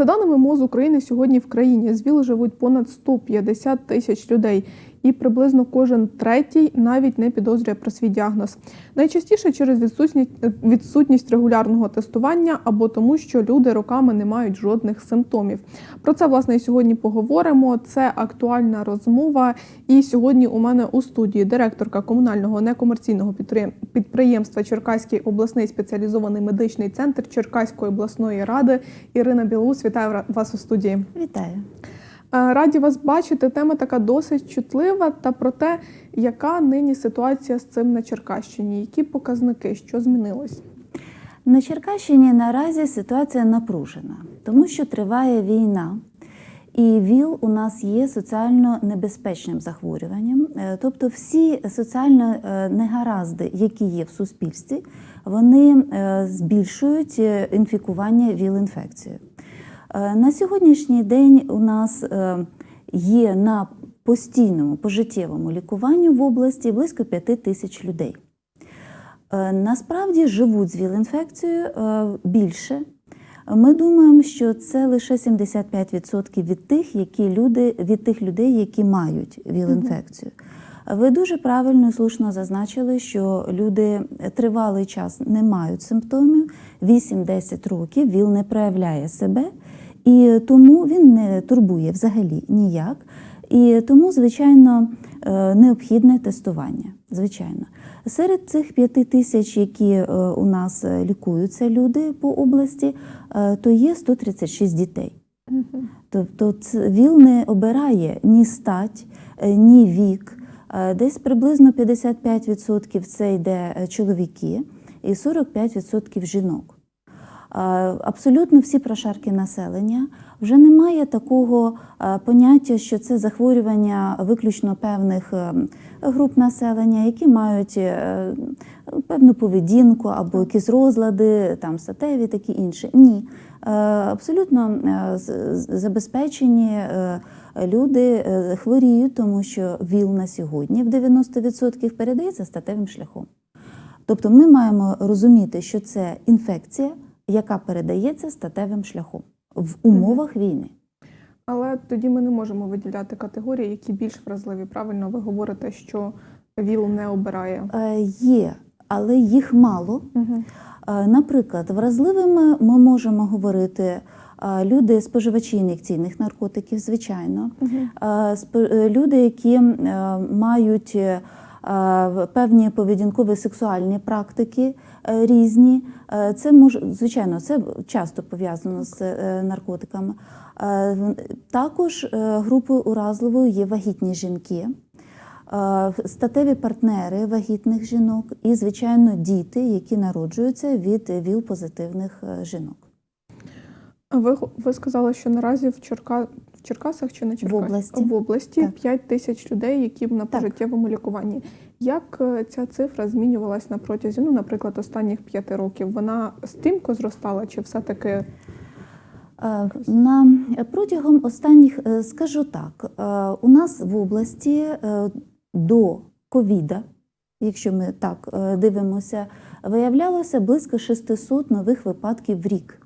За даними МОЗ України, сьогодні в країні з ВІЛ живуть понад 150 тисяч людей, і приблизно кожен третій навіть не підозрює про свій діагноз. Найчастіше через відсутність, відсутність регулярного тестування або тому, що люди роками не мають жодних симптомів. Про це власне і сьогодні поговоримо. Це актуальна розмова. І сьогодні у мене у студії директорка комунального некомерційного підприємства Черкаський обласний спеціалізований медичний центр Черкаської обласної ради Ірина Білоус. Вітаю вас у студії. Вітаю. Е, Раді вас бачити. Тема така досить чутлива. Та про те, яка нині ситуація з цим на Черкащині, які показники, що змінилось. На Черкащині наразі ситуація напружена, тому що триває війна. І ВІЛ у нас є соціально небезпечним захворюванням. Е, Тобто всі соціально е, негаразди, які є в суспільстві, вони збільшують інфікування ВІЛ-інфекцією. Е, На сьогоднішній день у нас е, є на постійному пожиттєвому лікуванні в області близько 5 тисяч людей. Е, Насправді живуть з ВІЛ-інфекцією більше. Ми думаємо, що це лише 75% від тих, які люди, від тих людей, які мають ВІЛ-інфекцію. Ви дуже правильно і слушно зазначили, що люди тривалий час не мають симптомів, 8-10 років ВІЛ не проявляє себе, і тому він не турбує взагалі ніяк. І тому, звичайно, е, необхідне тестування. Звичайно, серед цих п'яти тисяч, які е, у нас лікуються люди по області, е, то є 136 дітей. Тобто ВІЛ не обирає ні стать, ні вік. Десь приблизно 55% це йде чоловіки і 45% жінок. Абсолютно всі прошарки населення. Вже немає такого поняття, що це захворювання виключно певних е, груп населення, які мають е, певну поведінку або якісь розлади, там статеві, такі інші. Ні. Е, Абсолютно забезпечені люди хворіють, тому що ВІЛ на сьогодні в 90% передається статевим шляхом. Тобто ми маємо розуміти, що це інфекція, яка передається статевим шляхом в умовах війни. Але тоді ми не можемо виділяти категорії, які більш вразливі. Правильно, ви говорите, що ВІЛ не обирає. Е, Є, але їх мало. Угу. Е, Наприклад, вразливими ми можемо говорити е, люди споживачі ін'єкційних наркотиків, звичайно, е, люди, які мають певні поведінкові сексуальні практики е, різні. Е, Це може, звичайно, це часто пов'язано з е, наркотиками. Е, Також е, групою уразливою є вагітні жінки. Е, Статеві партнери вагітних жінок і, звичайно, діти, які народжуються від ВІЛ-позитивних е, жінок. Ви, ви сказали, що наразі в, Черка... в Черкасах чи на Черкасах? області. В області Так. 5 тисяч людей, які на пожиттєвому лікуванні. Як е, ця цифра змінювалась на протязі, ну, наприклад, останніх п'яти років? Вона стрімко зростала, чи все-таки Е, На протягом останніх, е, скажу так, е, у нас в області е, до ковіда, якщо ми так е, дивимося, виявлялося близько 600 нових випадків в рік.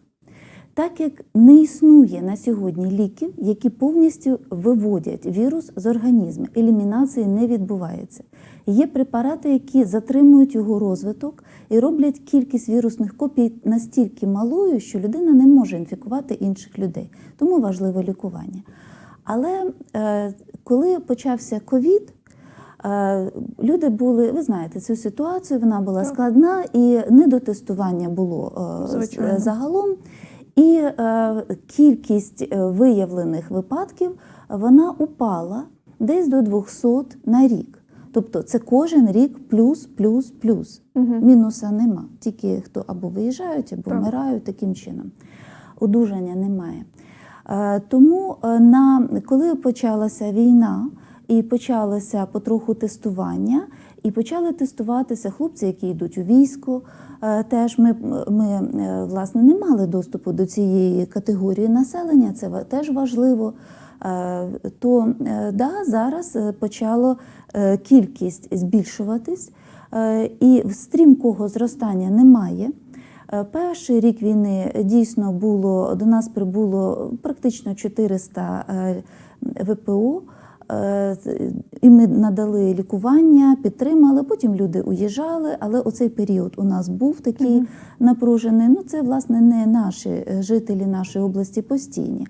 Так як не існує на сьогодні ліків, які повністю виводять вірус з організму, елімінації не відбувається. Є препарати, які затримують його розвиток і роблять кількість вірусних копій настільки малою, що людина не може інфікувати інших людей. Тому важливе лікування. Але е, коли почався ковід, Е, Люди були, ви знаєте, цю ситуацію вона була складна і недотестування було е, Звичайно. загалом. І е, кількість е, виявлених випадків вона упала десь до 200 на рік. Тобто це кожен рік плюс, плюс, плюс. Мгм. Мінуса нема. Тільки хто або виїжджають, або Так. вмирають таким чином. Одужання немає. Е, Тому на, коли почалася війна і почалося потроху тестування, і почали тестуватися хлопці, які йдуть у військо. е, Теж ми, ми е, власне не мали доступу до цієї категорії населення, це теж важливо. Е, То да, зараз почало кількість збільшуватись, і стрімкого зростання немає. Перший рік війни дійсно було до нас прибуло практично 400 е, ВПО. Е, І ми надали лікування, підтримали. Потім люди уїжджали, але оцей період у нас був такий напружений. Ну це власне не наші е, жителі нашої області постійні.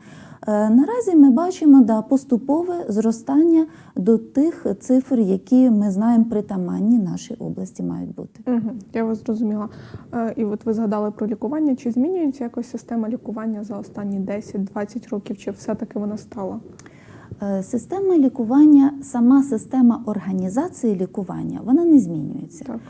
Е, Наразі ми бачимо да, поступове зростання до тих цифр, які ми знаємо притаманні нашій області мають бути. Угу, я вас зрозуміла. І от ви згадали про лікування. Чи змінюється якось система лікування за останні 10-20 років, чи все-таки вона стала? Е, Система лікування, сама система організації лікування, вона не змінюється. Так.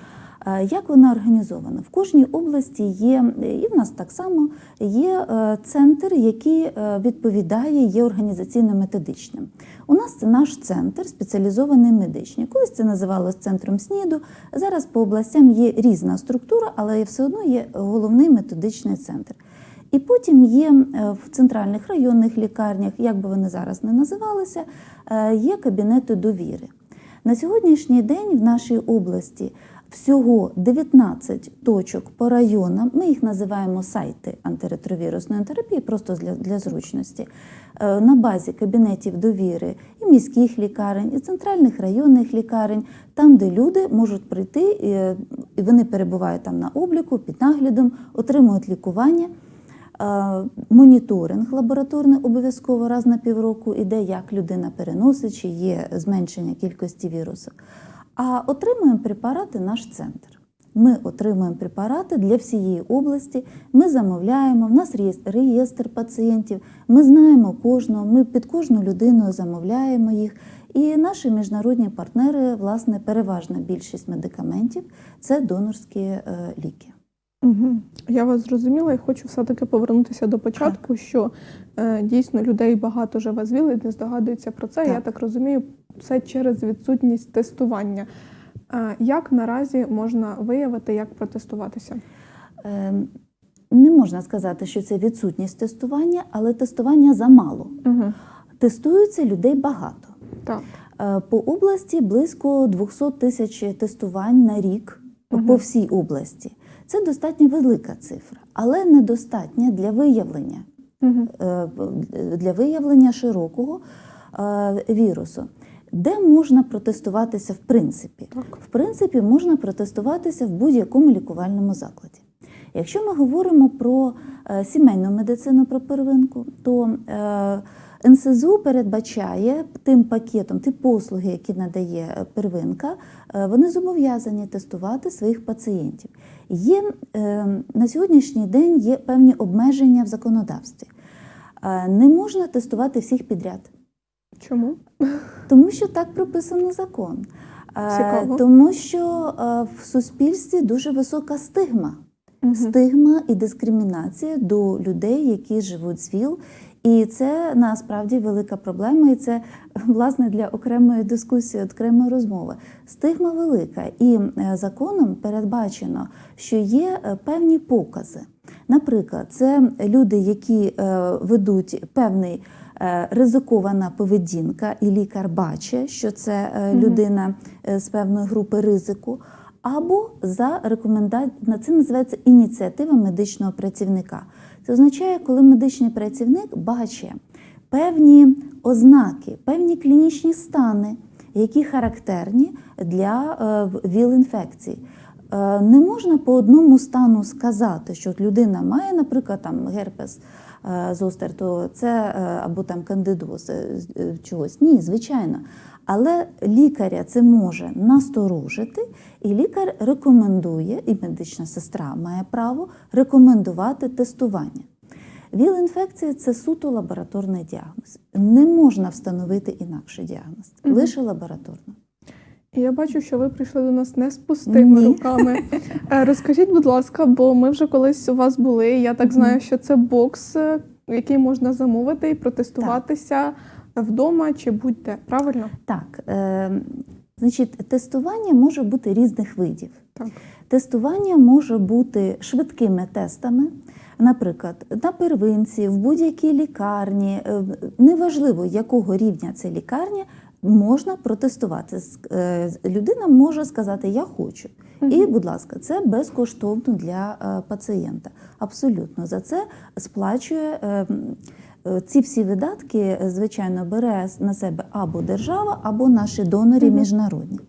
Е, Як вона організована? В кожній області є, і в нас так само є е, центр, який відповідає, є організаційно-методичним. У нас це наш центр спеціалізований медичний. Колись це називалось центром СНІДу. Зараз по областям є різна структура, але все одно є головний методичний центр. І потім є е, в центральних районних лікарнях, як би вони зараз не називалися, е, є кабінети довіри. На сьогоднішній день в нашій області всього 19 точок по районам. Ми їх називаємо сайти антиретровірусної терапії, просто для, для зручності. Е, На базі кабінетів довіри і міських лікарень, і центральних районних лікарень, там, де люди можуть прийти, і, і вони перебувають там на обліку, під наглядом, отримують лікування. Е, Моніторинг лабораторний обов'язково раз на півроку іде, як людина переносить, чи є зменшення кількості вірусу. А отримуємо препарати наш центр. Ми отримуємо препарати для всієї області. Ми замовляємо. В нас є реєстр пацієнтів. Ми знаємо кожного. Ми під кожну людину замовляємо їх. І наші міжнародні партнери, власне, переважна більшість медикаментів це донорські е, ліки. Угу. Я вас зрозуміла і хочу все-таки повернутися до початку, що е, дійсно людей багато живе з ВІЛ і не здогадуються про це. Так. Я так розумію, це через відсутність тестування. Е, як наразі можна виявити, як протестуватися? Е, Не можна сказати, що це відсутність тестування, але тестування замало. Угу. Тестується людей багато. Так. Е, По області близько 200 тисяч тестувань на рік Мгм. по всій області. Це достатньо велика цифра, але недостатня для виявлення Угу. для виявлення широкого е, вірусу. Де можна протестуватися в принципі? Так. В принципі, можна протестуватися в будь-якому лікувальному закладі. Якщо ми говоримо про е, сімейну медицину, про первинку, то НСЗУ передбачає тим пакетом, ті послуги, які надає первинка, вони зобов'язані тестувати своїх пацієнтів. Є е, на сьогоднішній день є певні обмеження в законодавстві. Е, Не можна тестувати всіх підряд. Чому? Тому що так прописано закон. Е, Цікаво. Тому що в суспільстві дуже висока стигма. Угу. Стигма і дискримінація до людей, які живуть з ВІЛ. І це насправді велика проблема, і це власне для окремої дискусії, окремої розмови. Стигма велика, і е, законом передбачено, що є е, певні покази. Наприклад, це люди, які е, ведуть певний ризикована поведінка, і лікар бачить, що це людина з певної групи ризику, або за рекомендацією, це називається ініціатива медичного працівника. Це означає, коли медичний працівник бачить певні ознаки, певні клінічні стани, які характерні для е, ВІЛ-інфекцій. Е, Не можна по одному стану сказати, що людина має, наприклад, там герпес е, зостер, то це або там кандидоз чогось. Ні, звичайно. Але лікаря це може насторожити, і лікар рекомендує, і медична сестра має право рекомендувати тестування. ВІЛ-інфекція це суто лабораторний діагноз. Не можна встановити інакший діагноз, лише лабораторно. Я бачу, що ви прийшли до нас не з пустими Ні. руками. Е, Розкажіть, будь ласка, бо ми вже колись у вас були. Я так знаю, що це бокс, е, який можна замовити і протестуватися вдома чи будь-де. Правильно? Так, е, значить, тестування може бути різних видів. Так. Тестування може бути швидкими тестами, наприклад, на первинці, в будь-якій лікарні, е, неважливо якого рівня це лікарня, можна протестувати. Е, Людина може сказати Я хочу. І, будь ласка, це безкоштовно для е, пацієнта. Абсолютно за це сплачує. Е, Ці всі видатки, е, звичайно, бере на себе або держава, або наші донори міжнародні.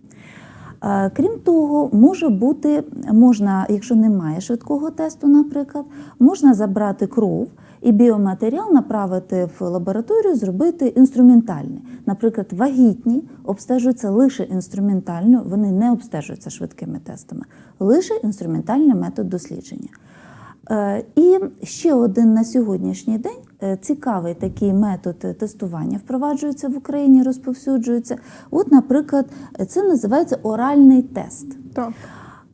Е, Крім того, може бути, можна, якщо немає швидкого тесту, наприклад, можна забрати кров і біоматеріал направити в лабораторію, зробити інструментальний. Наприклад, вагітні обстежуються лише інструментально, вони не обстежуються швидкими тестами, лише інструментальний метод дослідження. І ще один на сьогоднішній день цікавий такий метод е, тестування впроваджується в Україні, розповсюджується. От, наприклад, це називається оральний тест. Так.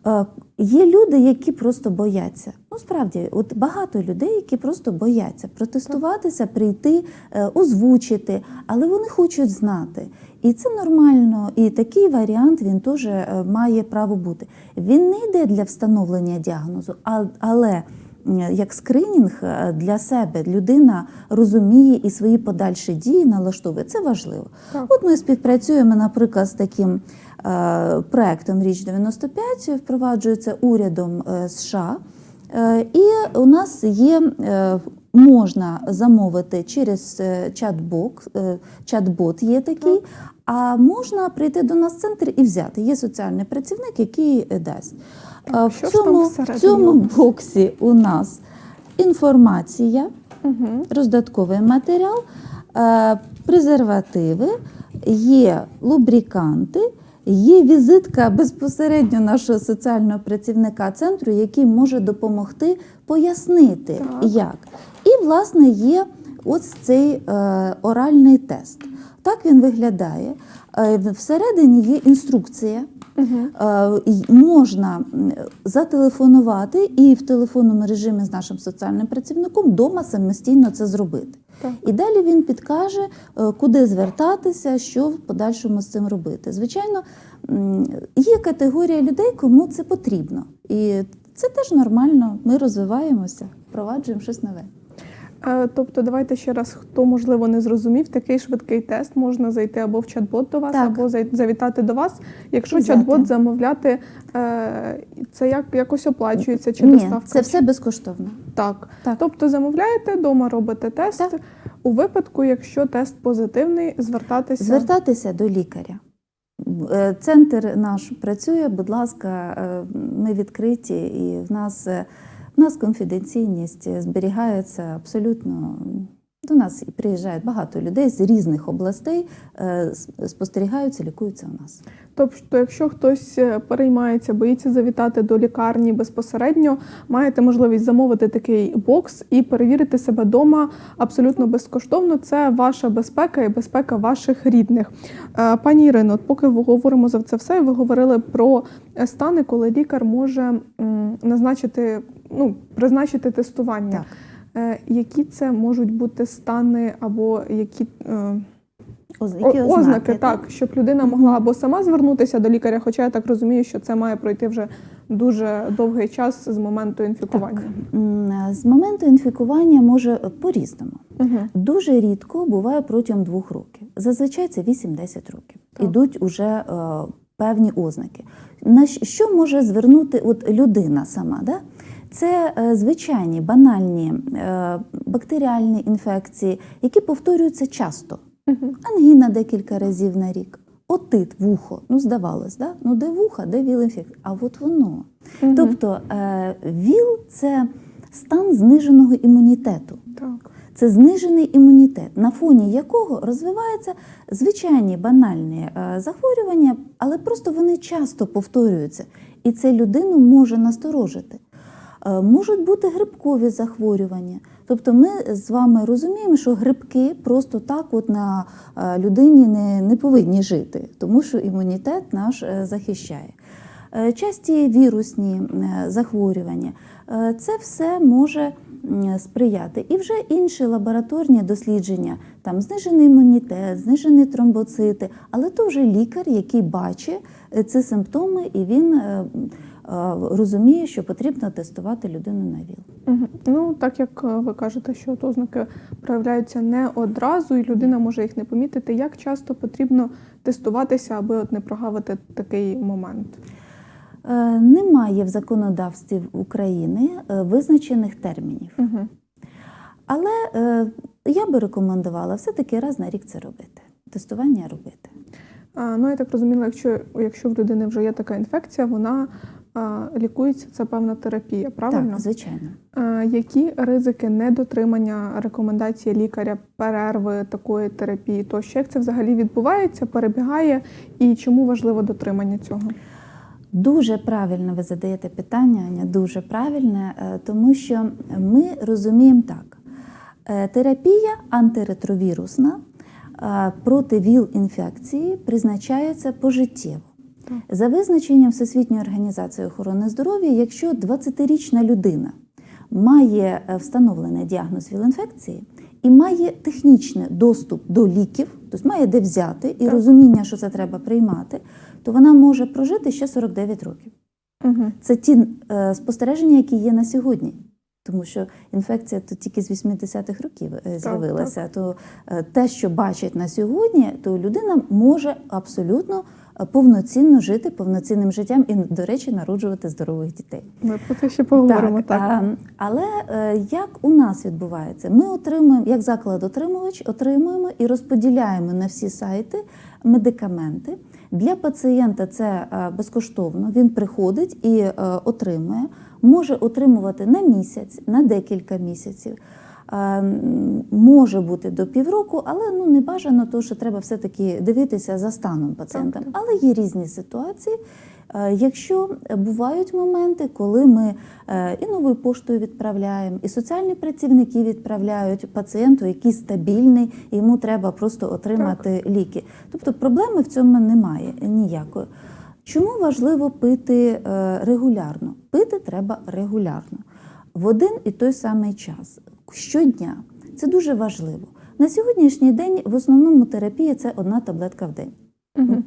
Е, Є люди, які просто бояться. Ну, справді, от багато людей, які просто бояться протестуватися, прийти, е, озвучити, але вони хочуть знати. І це нормально. І такий варіант він теж е, має право бути. Він не йде для встановлення діагнозу, а- але як скринінг е, для себе людина розуміє і свої подальші дії налаштовує. Це важливо. Так. От ми співпрацюємо, наприклад, з таким е, проектом Річ 95 впроваджується урядом е, США. Е, І у нас є е, можна замовити через чат-бок, е, чат-бот є такий, а можна прийти до нас в центр і взяти. Є соціальний працівник, який е, дасть. Е, В цьому, в цьому боксі у нас інформація, Угу. роздатковий матеріал, е, презервативи, є лубриканти, є візитка безпосередньо нашого соціального працівника центру, який може допомогти пояснити, Так. як. І, власне, є ось цей е, оральний тест. Так він виглядає. Е, Всередині є інструкція. Й- Можна зателефонувати і в телефонному режимі з нашим соціальним працівником вдома самостійно це зробити. Так. І далі він підкаже, е, куди звертатися, що в подальшому з цим робити. Звичайно, є категорія людей, кому це потрібно. І це теж нормально. Ми розвиваємося, впроваджуємо щось нове. Е, Тобто, давайте ще раз, хто можливо не зрозумів, такий швидкий тест можна зайти або в чат-бот до вас, Так. або завітати до вас. Якщо взяти. чат-бот замовляти, е, це як якось оплачується чи Ні, доставка? це все безкоштовно. так. Так. Тобто замовляєте вдома, робите тест. Так. У випадку, якщо тест позитивний, звертатися. Звертатися до лікаря. Е, Центр наш працює, будь ласка, ми відкриті, і в нас, в нас конфіденційність зберігається абсолютно. До нас приїжджають багато людей з різних областей, е, спостерігаються, лікуються у нас. Тобто, якщо хтось е, переймається, боїться завітати до лікарні безпосередньо, маєте можливість замовити такий бокс і перевірити себе вдома абсолютно безкоштовно. Це ваша безпека і безпека ваших рідних. Е, Пані Ірино, поки говоримо за це все, ви говорили про стани, коли лікар може назначити, ну, призначити тестування. Так. Е, Які це можуть бути стани або які. е, Оз- О- Які ознаки, так, щоб людина могла або сама звернутися до лікаря, хоча я так розумію, що це має пройти вже дуже довгий час з моменту інфікування. М, З моменту інфікування може по-різному. Угу. Дуже рідко буває протягом двох років. Зазвичай це 8-10 років. Так. Ідуть уже е, певні ознаки. На що може звернути от людина сама? Да? Це е, звичайні банальні е, бактеріальні інфекції, які повторюються часто. Угу. Ангіна декілька разів на рік. Отит, вухо. Ну, здавалось, да? ну де вуха, де віл інфекції? А от воно. Тобто е, ВІЛ це стан зниженого імунітету. Так. Це знижений імунітет, на фоні якого розвиваються звичайні банальні захворювання, але просто вони часто повторюються, і це людину може насторожити. Е, Можуть бути грибкові захворювання. Тобто ми з вами розуміємо, що грибки просто так от на е, людині не, не повинні жити, тому що імунітет наш е, захищає. часті вірусні захворювання. Це все може сприяти. І вже інші лабораторні дослідження, там знижений імунітет, знижені тромбоцити, але то вже лікар, який бачить ці симптоми, і він розуміє, що потрібно тестувати людину на ВІЛ. Мгм. Ну, так як е, ви кажете, що от ознаки проявляються не одразу, і людина може їх не помітити. Як часто потрібно тестуватися, аби от не прогавити такий момент? Е, Немає в законодавстві України е, визначених термінів. Угу. Але е, я би рекомендувала все-таки раз на рік це робити. Тестування робити. Ну, я так розуміла, якщо, якщо в людини вже є така інфекція, вона лікується, це певна терапія, правильно? Так, звичайно. Які ризики недотримання рекомендації лікаря, перерви такої терапії, тощо як це взагалі відбувається, перебігає, і чому важливо дотримання цього? Дуже правильно ви задаєте питання, Аня, дуже правильне, е, тому що ми розуміємо так: Е, терапія антиретровірусна е, проти ВІЛ-інфекції призначається пожиттєво. За визначенням Всесвітньої організації охорони здоров'я, якщо 20-річна людина має е, встановлений діагноз ВІЛ-інфекції і має технічний доступ до ліків, тобто має де взяти і Так. розуміння, що це треба приймати, то вона може прожити ще 49 років. Угу. Це ті е, спостереження, які є на сьогодні. Тому що інфекція то тільки з 80-х років е, з'явилася. То те, що бачать на сьогодні, то людина може абсолютно повноцінно жити повноцінним життям і, до речі, народжувати здорових дітей. Ми про це ще поговоримо. Так, а, але е, як у нас відбувається? Ми отримуємо, як заклад отримувач, отримуємо і розподіляємо на всі сайти медикаменти. Для пацієнта це е, безкоштовно. Він приходить і е, отримує, може отримувати на місяць, на декілька місяців. Е, Може бути до півроку, але ну не бажано, тому що треба все-таки дивитися за станом пацієнта. Так, так. Але є різні ситуації. Е, Якщо бувають моменти, коли ми е, і новою поштою відправляємо, і соціальні працівники відправляють пацієнту, який стабільний, йому треба просто отримати ліки. Тобто проблеми в цьому немає ніякої. Чому важливо пити регулярно? Пити треба регулярно, в один і той самий час, щодня. Це дуже важливо. На сьогоднішній день в основному терапія це одна таблетка в день.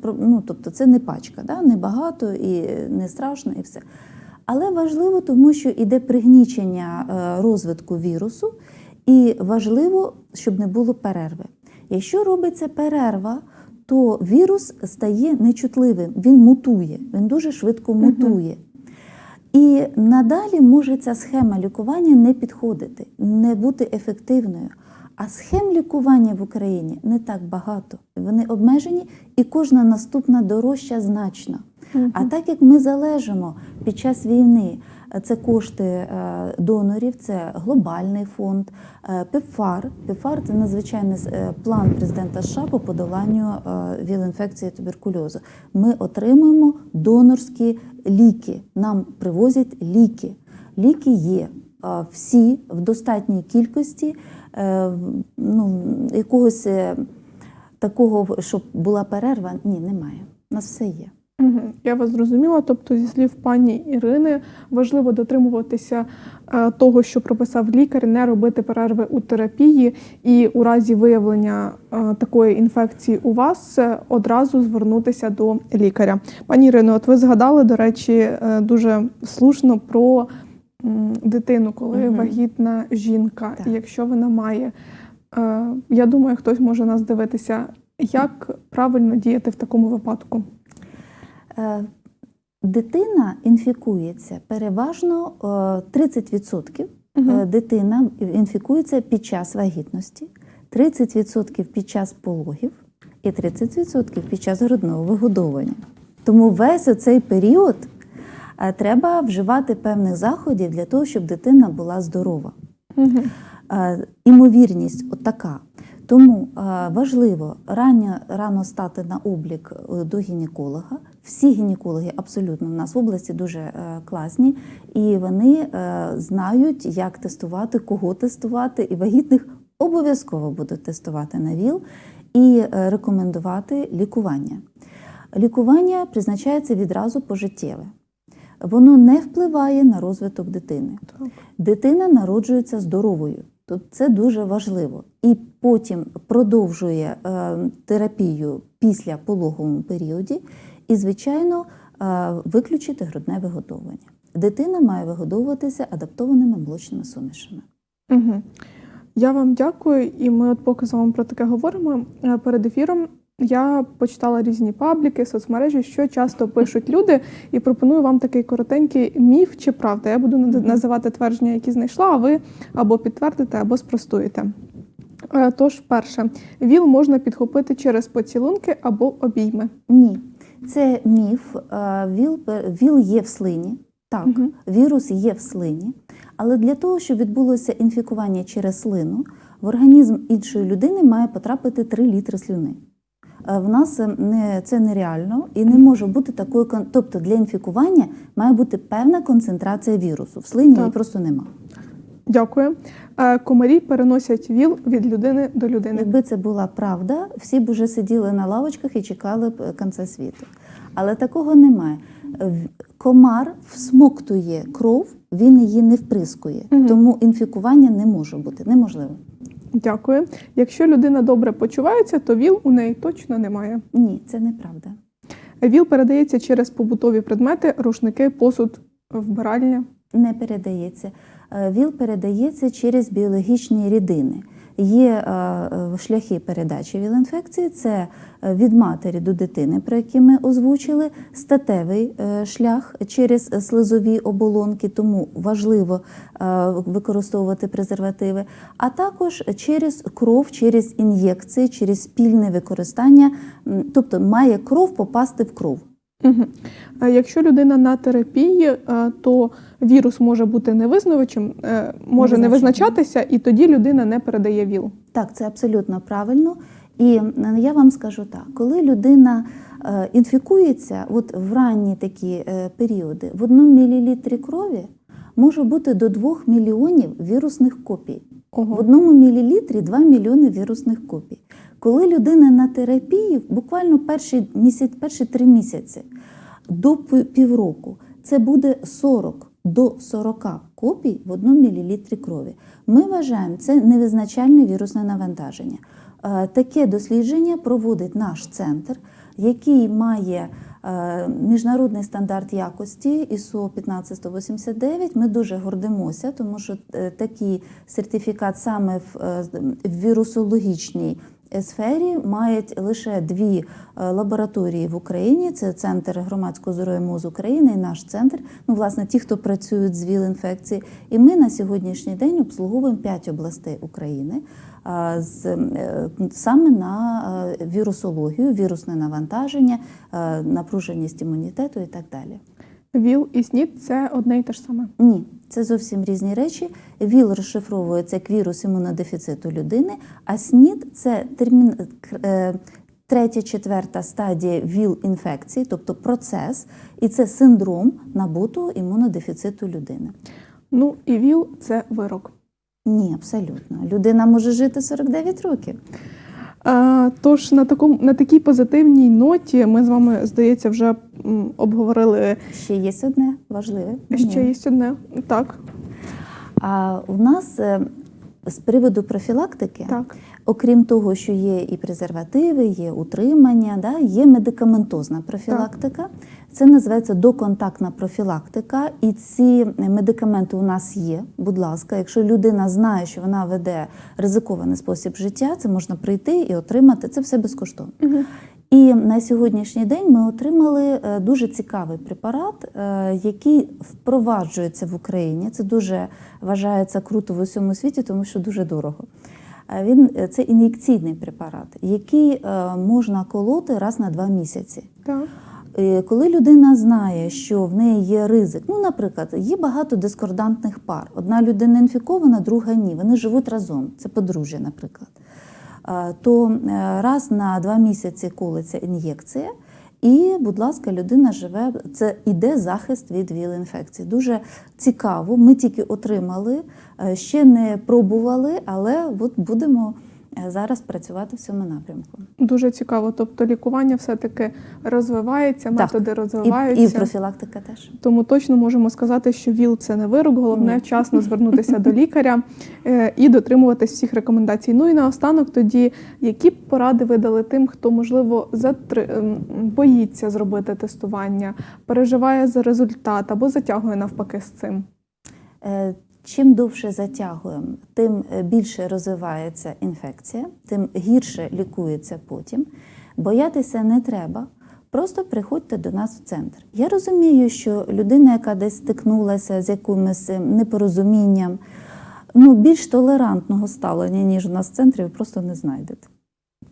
Про- Ну, тобто це не пачка, да? не багато і не страшно, і все. Але важливо, тому що йде пригнічення е, розвитку вірусу, і важливо, щоб не було перерви. Якщо робиться перерва, то вірус стає нечутливим, він мутує, він дуже швидко мутує. І надалі може ця схема лікування не підходити, не бути ефективною. А схем лікування в Україні не так багато. Вони обмежені, і кожна наступна дорожча значно. А так як ми залежимо під час війни, це кошти е, донорів, це глобальний фонд, е, ПЕПФАР. ПЕПФАР це надзвичайний е, план президента США по подоланню віл-інфекції туберкульозу. Ми отримуємо донорські ліки. Нам привозять ліки. Ліки є всі в достатній кількості. Ну, якогось такого, щоб була перерва, ні, немає. У нас все є. Угу. Я вас зрозуміла. Тобто, зі слів пані Ірини, важливо дотримуватися е, того, що прописав лікар, не робити перерви у терапії, і у разі виявлення е, такої інфекції у вас е, одразу звернутися до лікаря. Пані Ірино, от ви згадали, до речі, дуже слушно про дитину, коли Мгм. вагітна жінка, Так. якщо вона має. Я думаю, хтось може нас дивитися, як правильно діяти в такому випадку. Е, Дитина інфікується переважно е, 30% Мгм. е, дитина інфікується під час вагітності, 30% під час пологів і 30% під час грудного вигодовування. Тому весь оцей період е, треба вживати певних заходів для того, щоб дитина була здорова. Угу. Е, імовірність отака. Тому е, важливо рано, рано стати на облік е, до гінеколога. Всі гінекологи абсолютно в нас в області дуже е, класні, і вони знають, як тестувати, кого тестувати, і вагітних обов'язково будуть тестувати на ВІЛ і рекомендувати лікування. Лікування призначається відразу пожиттєве. воно не впливає на розвиток дитини. Так. Дитина народжується здоровою. Тобто це дуже важливо. І потім продовжує е, терапію після пологовому періоді, і, звичайно, е, виключити грудне вигодовування. Дитина має вигодовуватися адаптованими молочними сумішами. Угу. Я вам дякую, і ми, от поки з вами про таке говоримо е, перед ефіром. Я почитала різні пабліки, соцмережі, що часто пишуть люди, і пропоную вам такий коротенький міф чи правда. Я буду називати твердження, які знайшла, а ви або підтвердите, або спростуєте. Е, Тож, перше, ВІЛ можна підхопити через поцілунки або обійми. Ні, це міф. Е, Віл, віл є в слині. Так, Мгм. вірус є в слині, але для того, щоб відбулося інфікування через слину, в організм іншої людини має потрапити 3 літри слюни. Е, В нас не, це нереально і не може бути такої Тобто для інфікування має бути певна концентрація вірусу. В слині її просто нема. Дякую. Е, Комарі переносять ВІЛ від людини до людини. Якби це була правда, всі б уже сиділи на лавочках і чекали б е, кінця світу. Але такого немає. Комар всмоктує кров, він її не вприскує. Мгм. Тому інфікування не може бути, неможливо. Дякую. Якщо людина добре почувається, то ВІЛ у неї точно немає. Ні, це неправда. ВІЛ передається через побутові предмети, рушники, посуд, вбиральня. Не передається. Е, ВІЛ передається через біологічні рідини. Є е, е, шляхи передачі ВІЛ-інфекції, це від матері до дитини, про які ми озвучили, статевий шлях через слизові оболонки, тому важливо використовувати презервативи, а також через кров, через ін'єкції, через спільне використання, тобто має кров попасти в кров. Угу. Якщо людина на терапії, е, то вірус може бути невизнавачем, е, може не визначатися, і тоді людина не передає ВІЛ. Так, це абсолютно правильно. І е, я вам скажу так: коли людина е, інфікується, от в ранні такі е, періоди, в одному мілілітрі крові може бути до 2 мільйонів вірусних копій. В одному мілілітрі 2 мільйони вірусних копій. Коли людина на терапії, буквально перші місяць, перші три місяці до півроку, це буде 40 до 40 копій в одному мілілітрі крові. Ми вважаємо це невизначальне вірусне навантаження. Е, Таке дослідження проводить наш центр, який має е, міжнародний стандарт якості ISO 15189. Ми дуже гордимося, тому що е, такий сертифікат саме в вірусологічній сфері мають лише дві е, лабораторії в Україні. Це центр громадського здоров'я МОЗ України і наш центр. Ну, власне, ті, хто працюють з ВІЛ-інфекції. І ми на сьогоднішній день обслуговуємо п'ять областей України з, е, саме на е, вірусологію, вірусне навантаження, напруженість імунітету і так далі. ВІЛ і СНІД це одне і те ж саме. Ні, це зовсім різні речі. ВІЛ розшифровується як вірус імунодефіциту людини, а СНІД це термін е, третя, четверта стадія ВІЛ-інфекції, тобто процес, і це синдром набутого імунодефіциту людини. Ну і ВІЛ це вирок. Ні, абсолютно. Людина може жити 49 років. Тож на такому на такій позитивній ноті ми з вами, здається, вже обговорили Ще є одне важливе. ще є одне. Так, А у нас е, з приводу профілактики, так. окрім того, що є і презервативи, є утримання, да, є медикаментозна профілактика. Це називається доконтактна профілактика, і ці медикаменти у нас є. Будь ласка, якщо людина знає, що вона веде ризикований спосіб життя, це можна прийти і отримати. Це все безкоштовно. Угу. І на сьогоднішній день ми отримали е, дуже цікавий препарат, е, який впроваджується в Україні. Це дуже вважається круто в усьому світі, тому що дуже дорого. Е, Він е, це ін'єкційний препарат, який е, можна колоти раз на два місяці. Так. Е, Коли людина знає, що в неї є ризик, ну, наприклад, є багато дискордантних пар. Одна людина інфікована, друга ні. Вони живуть разом. Це подружжя, наприклад. То е, раз на два місяці колиться ін'єкція, і, будь ласка, людина живе. Це іде захист від ВІЛ-інфекції. Дуже цікаво. Ми тільки отримали, е, ще не пробували, але от будемо зараз працювати в цьому напрямку. Дуже цікаво. Тобто лікування все-таки розвивається, Так. методи І, розвиваються. і профілактика теж. Тому точно можемо сказати, що ВІЛ це не вирок. Головне Ні. вчасно звернутися до лікаря е, і дотримуватись всіх рекомендацій. Ну і наостанок, тоді які б поради ви дали тим, хто можливо затри... ем, боїться зробити тестування, переживає за результат або затягує навпаки з цим. Чим довше затягуємо, тим е, більше розвивається інфекція, тим гірше лікується потім. Боятися не треба. Просто приходьте до нас в центр. Я розумію, що людина, яка десь стикнулася з якимось е, непорозумінням, ну, більш толерантного ставлення, ніж у нас в центрі, ви просто не знайдете.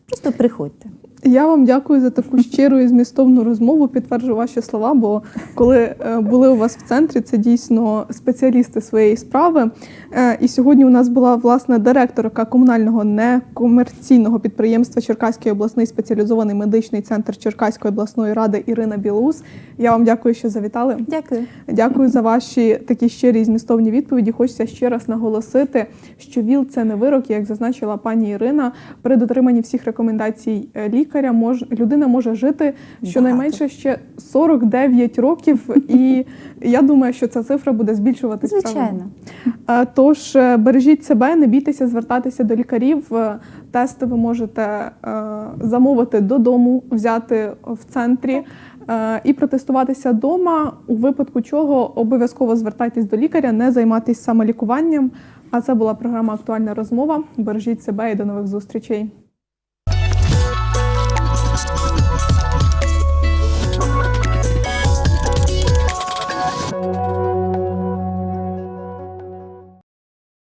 Просто приходьте. Я вам дякую за таку щиру і змістовну розмову. Підтверджу ваші слова. Бо коли е, були у вас в центрі, це дійсно спеціалісти своєї справи. Е, І сьогодні у нас була власне директорка комунального некомерційного підприємства Черкаський обласний спеціалізований медичний центр Черкаської обласної ради Ірина Білоус. Я вам дякую, що завітали. Дякую. Дякую за ваші такі щирі і змістовні відповіді. Хочеться ще раз наголосити, що ВІЛ це не вирок, як зазначила пані Ірина. При дотриманні всіх рекомендацій е, лікаря мож, людина може жити щонайменше ще 49 років, і я думаю, що ця цифра буде збільшуватись. Звичайно. Е, Тож е, бережіть себе, не бійтеся звертатися до лікарів. Е, Тести ви можете е, замовити додому, взяти в центрі і протестуватися вдома. У випадку чого обов'язково звертайтесь до лікаря, не займайтесь самолікуванням. А це була програма Актуальна розмова. Бережіть себе і до нових зустрічей.